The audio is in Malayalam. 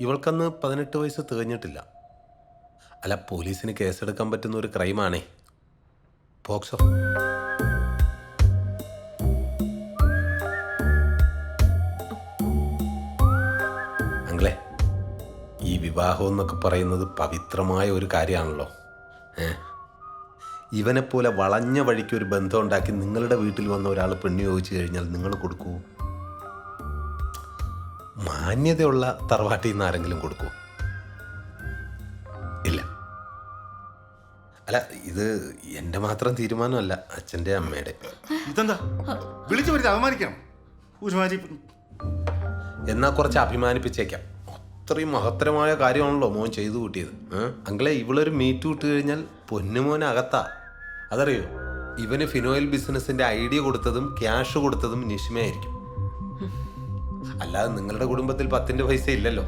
ഇവൾക്കന്ന് പതിനെട്ട് വയസ്സ് തികഞ്ഞിട്ടില്ല. അല്ല പോലീസിന് കേസെടുക്കാൻ പറ്റുന്ന ഒരു ക്രൈമാണേ. പോക്സോ അങ്ങളെ ഈ വിവാഹം എന്നൊക്കെ പറയുന്നത് പവിത്രമായ ഒരു കാര്യമാണല്ലോ. ഇവനെപ്പോലെ വളഞ്ഞ വഴിക്ക് ഒരു ബന്ധം ഉണ്ടാക്കി നിങ്ങളുടെ വീട്ടിൽ വന്ന ഒരാൾ പെണ്ണു ചോദിച്ചു കഴിഞ്ഞാൽ നിങ്ങൾ കൊടുക്കൂ? മാന്യതയുള്ള തറവാട്ടിൽ നിന്ന് ആരെങ്കിലും കൊടുക്കൂ ഇല്ല. അല്ല ഇത് എന്റെ മാത്രം തീരുമാനമല്ല അച്ഛന്റെ അമ്മയുടെ. ഇതെന്താ? വിളിച്ചു വരുത്തി അപമാനിക്കണം. എന്നാ കുറച്ച് അഭിമാനിപ്പിച്ചേക്കാം. അത്രയും മഹത്തരമായ കാര്യമാണല്ലോ മോൻ ചെയ്തു കൂട്ടിയത്? അങ്കിളെ ഇവളൊരു മീറ്റ് വിട്ട് കഴിഞ്ഞാൽ പൊന്നുമോൻ അകത്താ. അതറിയോ? ഇവന് ഫിനോയിൽ ബിസിനസിന്റെ ഐഡിയ കൊടുത്തതും ക്യാഷ് കൊടുത്തതും നിഷ്മയായിരിക്കും. അല്ലാതെ നിങ്ങളുടെ കുടുംബത്തിൽ പത്തിന്റെ പൈസ ഇല്ലല്ലോ.